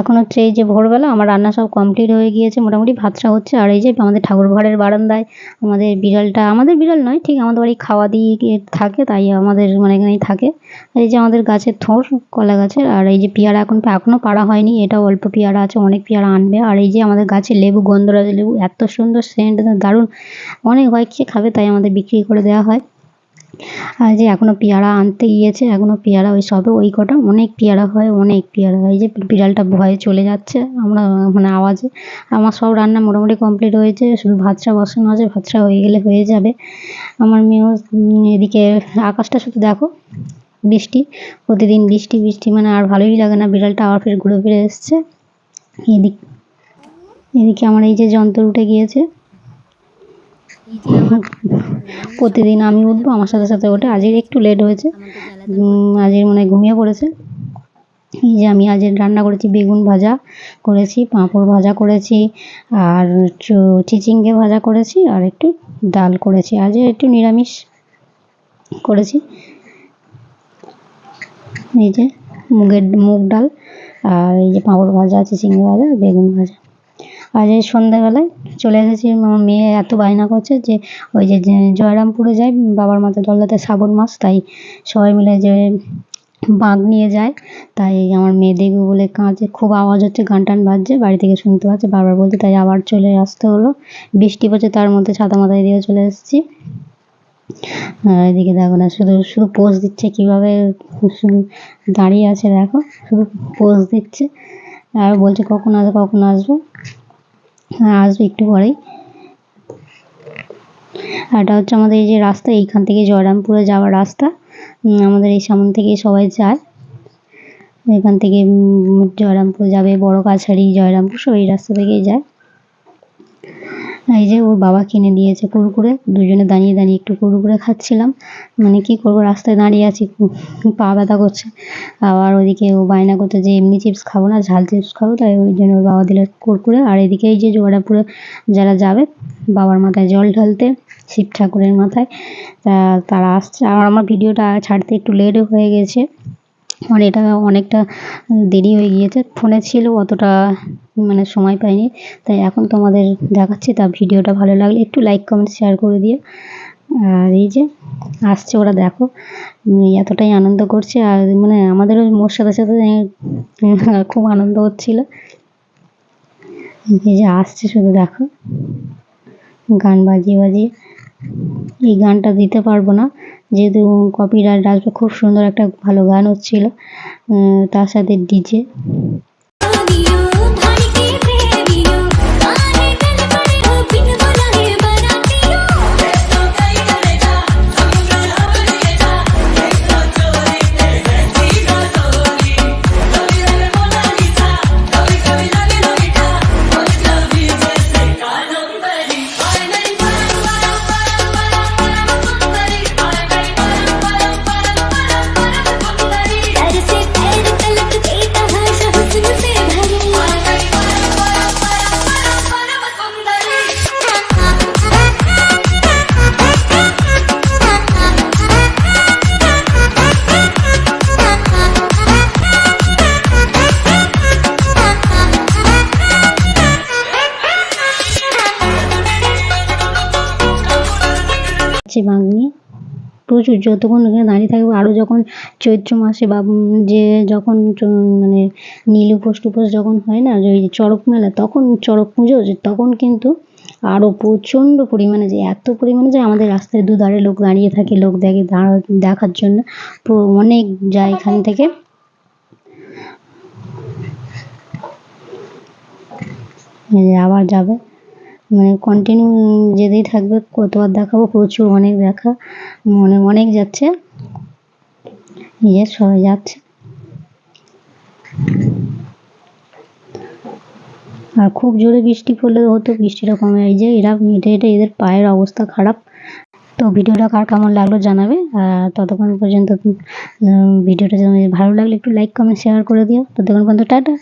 এখন হচ্ছে এই যে ভোরবেলা আমার রান্না সব কমপ্লিট হয়ে গিয়েছে, মোটামুটি ভাতটা হচ্ছে, আর এই যে আমাদের ঠাকুর ঘরের বারান্দায় আমাদের বিড়ালটা, আমাদের বিড়াল নয়, ঠিক আমাদের বাড়ি খাওয়া দিয়ে থাকে, তাই আমাদের মানে এখানেই থাকে। এই যে আমাদের গাছের থোর, কলা গাছের, আর এই যে পেয়ারা এখন এখনও পাড়া হয়নি এটা অল্প পেয়ারা আছে, অনেক পেয়ারা আনবে। আর এই যে আমাদের গাছে লেবু, গন্ধরাজ লেবু, এত সুন্দর সেন্ট দারুণ, অনেক হয়, খেয়ে খাবে, তাই আমাদের বিক্রি করে দেওয়া হয়। আর যে এখনও পেয়ারা আনতে গিয়েছে এখনও পেয়ারা ওই সবে ওই কটা অনেক পেয়ারা হয়, অনেক পেয়ারা হয়। যে বিড়ালটা ভয়ে চলে যাচ্ছে আমরা মানে আওয়াজে। আমার সব রান্না মোটামুটি কমপ্লিট হয়েছে, শুধু ভাতটা বসানো আছে, ভাতটা হয়ে গেলে হয়ে যাবে। আমার মেয়েও এদিকে আকাশটা শুধু দেখো, বৃষ্টি, প্রতিদিন বৃষ্টি বৃষ্টি মানে আর ভালোই লাগে না। বিড়ালটা আবার ফের ঘুরে ফিরে এসছে। এদিক, এদিকে আমার এই যে যন্ত্র উঠে গিয়েছে। প্রতিদিন আমি উঠবো, আমার সাথে সাথে ওঠে। আজকে একটু লেট হয়েছে। আজকে মনে ঘুমিয়ে পড়েছে। এই যে আমি আজ রান্না করেছি, বেগুন ভাজা করেছি, পাঁপড় ভাজা করেছি, আর চিচিঙ্গে ভাজা করেছি, আর একটু ডাল করেছি। আজ একটু নিরামিষ করেছি। এই যে মুগের, মুগ ডাল, আর এই যে পাঁপড় ভাজা, চিচিঙ্গে ভাজা, বেগুন ভাজা। আজ এই সন্ধ্যাবেলায় চলে এসেছি, আমার মেয়ে এত বায়না করছে যে, ওই যে জয়রামপুরে যায়, বাবার মাথায় দলদাতে শ্রাবণ মাস, তাই সবাই মিলে যে বাঁক নিয়ে যায়, তাই আমার মেয়ে দেখবে বলে কাঁদছে, খুব আওয়াজ হচ্ছে, গান টান বাজছে, বাড়ি থেকে শুনতে পাচ্ছে, বারবার বলছে, তাই আবার চলে আসতে হলো। বৃষ্টি পড়ছে, তার মধ্যে ছাতা মাথায় দিয়ে চলে এসেছি। এদিকে দেখো না, শুধু শুধু পোজ দিচ্ছে, কীভাবে দাঁড়িয়ে আছে, দেখো, শুধু পোজ দিচ্ছে। আর বলছে, কখন আসবে কখন আসবে? আসবে একটু পরেই। এটা হচ্ছে আমাদের এই যে রাস্তা, এইখান থেকে জয়রামপুরে যাওয়ার রাস্তা। আমাদের এই সামন থেকে সবাই যায়। এখান থেকে জয়রামপুর যাবে, বড় কাছারি, জয়রামপুর, সব এই রাস্তা থেকেই যায়। এই যে ওর বাবা কিনে দিয়েছে কুরকুরে, দুজনে দাঁড়িয়ে দাঁড়িয়ে একটু কুরকুরে খাচ্ছিলাম। মানে কি করব, রাস্তায় দাঁড়িয়ে আছি, পা ব্যথা করছে। আবার ওদিকে ও বায়না করতে যে এমনি চিপস খাব না, ঝাল চিপস খাব, তাই ওই জন্য ওর বাবা দিল কুরকুরে। আর এদিকে এই যে জোড়াপুরে যারা যাবে, বাবার মাথায় জল ঢালতে, শিব ঠাকুরের মাথায়, তা তারা আসছে। আর আমার ভিডিওটা ছাড়তে একটু লেটও হয়ে গেছে। মানে এটা অনেকটা দেরি হয়ে গিয়েছে। ফোনে ছিল, অতটা মানে সময় পাইনি। তাই এখন তোমাদের দেখাচ্ছি, তা ভিডিওটা ভালো লাগলে একটু লাইক কমেন্ট শেয়ার করে দিও। আর এই যে আসছে, ওরা দেখো এতটাই আনন্দ করছে। আর মানে আমাদেরও মোর সাথে সাথে খুব আনন্দ হচ্ছিল। এই যে আসছে শুধু দেখো, গান বাজিয়ে বাজিয়ে। এই গানটা দিতে পারব না। যেহেতু কপিরাইট আসবে খুব সুন্দর একটা ভালো গান হচ্ছিল তার সাথে ডিজে হচ্ছে বাগনি প্রচুর, যতক্ষণ এখানে দাঁড়িয়ে থাকব আরও যখন চৈত্র মাসে বা যে যখন মানে নীল উপোস টুপোস যখন হয় না ওই চড়ক মেলা, তখন চড়ক পুজো তখন কিন্তু আরও প্রচণ্ড পরিমাণে যে, এত পরিমাণে যে আমাদের রাস্তায় দুধারে লোক দাঁড়িয়ে থাকে, লোক দেখে দেখার জন্য। অনেক যায় এখান থেকে। আবার যাবে। মানে কন্টিনিউ যেতেই থাকবে, কতবার দেখাবো? প্রচুর অনেক দেখা, মনে অনেক যাচ্ছে। এই যে সবাই যাচ্ছে। আর খুব জোরে বৃষ্টি পড়লে হতো, বৃষ্টিটা কমে এই যে এরা হেঁটে হেঁটে এদের পায়ের অবস্থা খারাপ। তো ভিডিওটা কার কেমন লাগল জানাবে। আর ততক্ষণ পর্যন্ত ভিডিওটা ভালো লাগলে একটু লাইক কমেন্ট শেয়ার করে দিও। ততক্ষণ পর্যন্ত, টাটা।